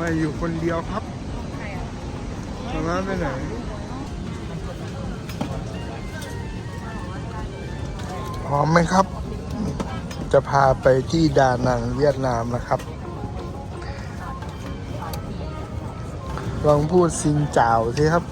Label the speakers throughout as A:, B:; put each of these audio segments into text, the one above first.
A: มาอยู่คนเดียวครับมาม่าไปไหนพร้อมไหมครับ จะพาไปที่ดานังเวียดนามนะครับ ลองพูดซินเจ้าสิครับ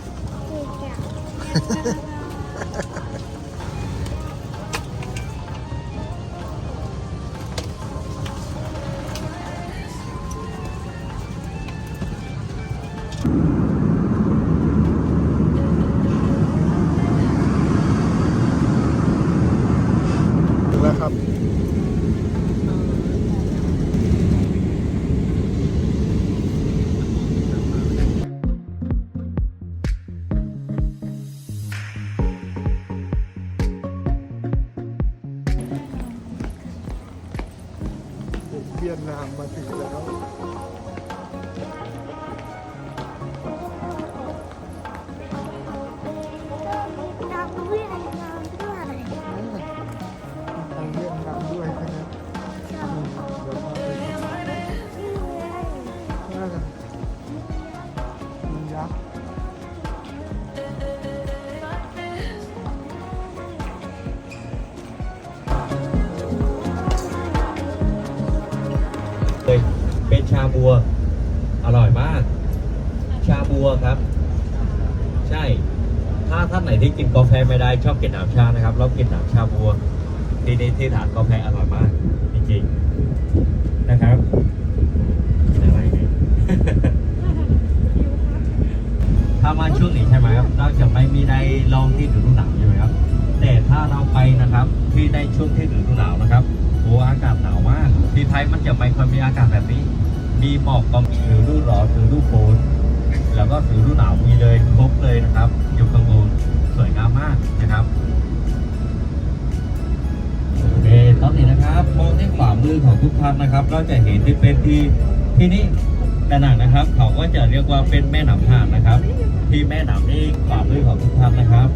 A: แล้วครับเวียดนามมาถึงแล้ว บัว
B: อร่อยมาก ชาบัวครับ ใช่ ถ้าท่านไหนที่กินกาแฟไม่ได้ชอบกินน้ำชานะครับ แล้วกินน้ำชาบัวที่นี่ที่ร้านกาแฟอร่อยมาก จริงๆนะครับกินอะไรเนี่ยถ้ามาช่วงนี้ใช่ไหมครับเราจะไม่มีได้ลองที่ฤดูหนาวใช่ไหมครับ แต่ถ้าเราไปนะครับที่ในช่วงที่ฤดูหนาวนะครับโอ้อากาศหนาวมากที่ไทยมันจะไม่ค่อยมีอากาศแบบนี้ มีหมอกก็มีฤดูร้อนฤดูฝนแล้วก็ฤดูหนาวมีเลยครบเลยนะครับอยู่ข้างบนสวยงามมากนะครับโอเคตอนนี้นะครับมองที่ขวามือของทุกท่านนะครับ เราจะเห็นที่เป็นที่ที่นี่ดานังนะครับ เขาก็จะเรียกว่าเป็นแม่น้ำหานนะครับ ที่แม่น้ำนี่ขวามือของทุกท่านนะครับ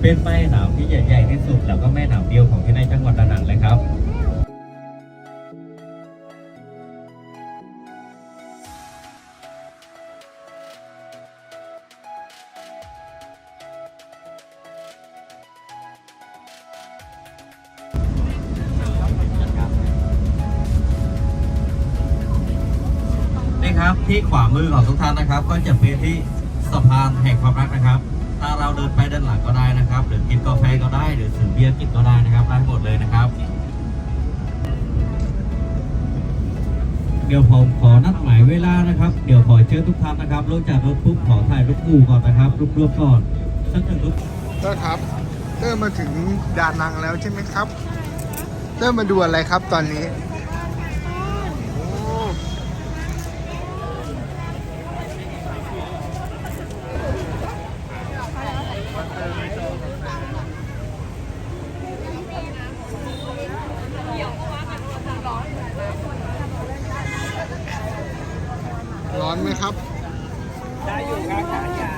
B: เป็นแม่น้ำที่ใหญ่ๆที่สุด แล้วก็แม่น้ำเดียวของที่ในจังหวัดดานังเลยครับ ครับ ที่ขวามือของทุกท่านนะครับ ก็จะเป็นที่สะพานแห่งความรักนะครับถ้าเราเดินไปด้านหลังก็ได้นะครับ หรือกินกาแฟก็ได้หรือซื้อเบียร์กินก็ได้นะครับได้หมดเลยนะครับ เดี๋ยวผมขอนัดหมายเวลานะครับ เดี๋ยวขอเชิญทุกท่านนะครับลงจากรถปุ๊บขอถ่ายรูปคู่ก่อนนะครับรูปรวบก่อนสักหนึ่งรูป
A: เตอร์ครับเตอร์มาถึงดานังแล้วใช่ไหมครับเตอร์มาดูอะไรครับตอนนี้ อนไหมครับ ได้อยู่ครับขายา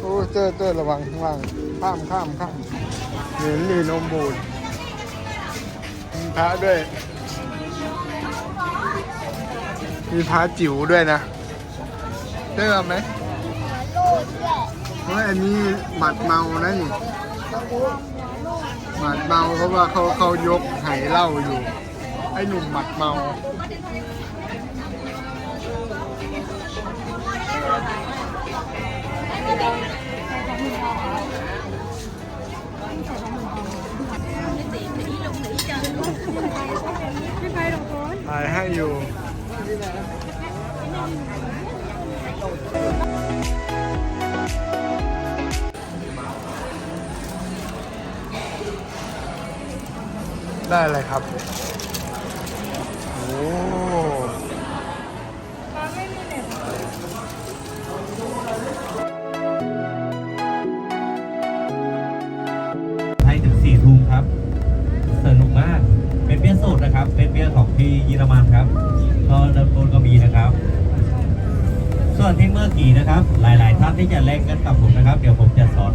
A: โอ้เจอเจอระวังข้างล่างข้ามข้ามข้ามเหมือนลีนมบูดมีพระด้วย มีพระจิ๋วด้วยนะเจอไหม เพราะอันนี้หมัดเมานะนี่หมัดเมาเพราะว่าเขาเขายกไหเหล้าอยู่ ไอ้หนุ่มหมัดเมาถ่ายให้อยู่ ได้อะไรครับ โอ้
B: ให้ถึงสี่ทุ่มครับ สนุกมาก เป็นเบียร์สดนะครับ เป็นเบียร์ของที่เยอรมันครับก็เริ่มต้นก็มีนะครับสส่วนที่เมื่อกี้นะครับ หลาย ๆ ท่านที่จะเล่นกันกับผมนะครับ เดี๋ยวผมจะสอน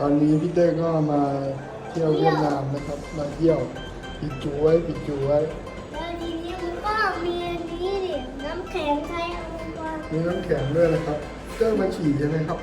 A: ตอนนี้พี่เต้ก็มาเที่ยวเวียดนามนะครับ มาเที่ยวปิดจูไว้ปิดจูไว้
C: แล้วทีนี้มันก็มีอันนี้ดิน้ำแข็งใช้เอาไว้
A: มีน้ำแข็งด้วยนะครับเจ้ามาฉี่ใช่ไหมครับ